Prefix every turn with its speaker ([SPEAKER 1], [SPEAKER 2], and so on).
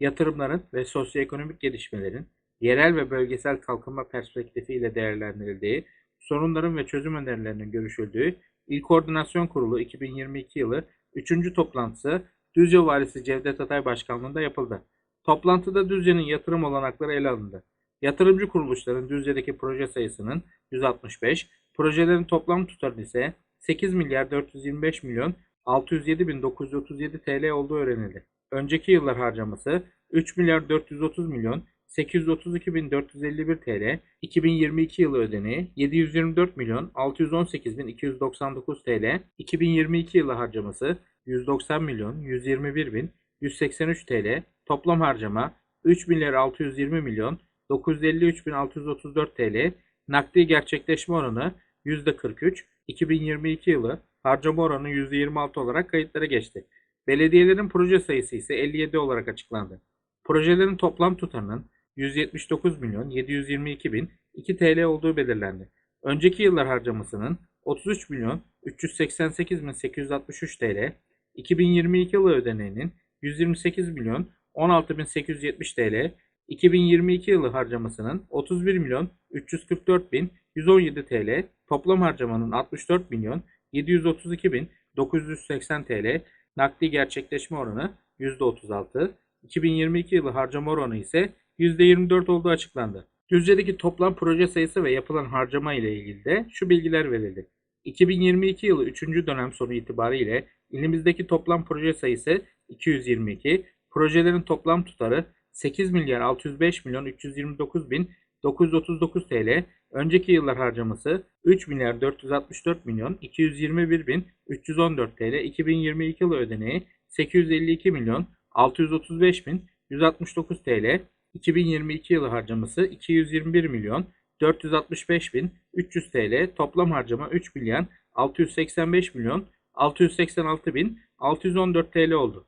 [SPEAKER 1] yatırımların ve sosyoekonomik gelişmelerin yerel ve bölgesel kalkınma perspektifiyle değerlendirildiği, sorunların ve çözüm önerilerinin görüşüldüğü İl Koordinasyon Kurulu 2022 yılı 3. toplantısı Düzce Valisi Cevdet Atay Başkanlığında yapıldı. Toplantıda Düzce'nin yatırım olanakları ele alındı. Yatırımcı kuruluşların Düzce'deki proje sayısının 165, projelerin toplam tutarı ise 8 milyar 425 milyon 607 bin 937 TL olduğu öğrenildi. Önceki yıllar harcaması 3 milyar 430 milyon 832 bin 451 TL, 2022 yılı ödeneği 724 milyon 618 bin 299 TL, 2022 yılı harcaması 190 milyon 121 bin 183 TL, toplam harcama 3 milyar 620 milyon 953 bin 634 TL, nakdi gerçekleşme oranı %43, 2022 yılı harcama oranı %26 olarak kayıtlara geçti. Belediyelerin proje sayısı ise 57 olarak açıklandı. Projelerin toplam tutarının 179 milyon 722 bin 2 TL olduğu belirlendi. Önceki yıllar harcamasının 33 milyon 388 bin 863 TL, 2022 yılı ödeneğinin 128 milyon 16 bin 870 TL, 2022 yılı harcamasının 31 milyon 344 bin 117 TL, toplam harcamanın 64 milyon 732 bin 980 TL, nakdi gerçekleşme oranı %36, 2022 yılı harcama oranı ise %24 olduğu açıklandı. Düzce'deki toplam proje sayısı ve yapılan harcama ile ilgili de şu bilgiler verildi. 2022 yılı 3. dönem sonu itibariyle ilimizdeki toplam proje sayısı 222, projelerin toplam tutarı 8 milyar 605 milyon 329 bin 939 TL, önceki yıllar harcaması 3 milyar 464 milyon 221 bin 314 TL, 2022 yılı ödeneği 852 milyon 635 bin 169 TL, 2022 yılı harcaması 221 milyon 465 bin 300 TL, toplam harcama 3 milyon 685 milyon 686 bin 614 TL oldu.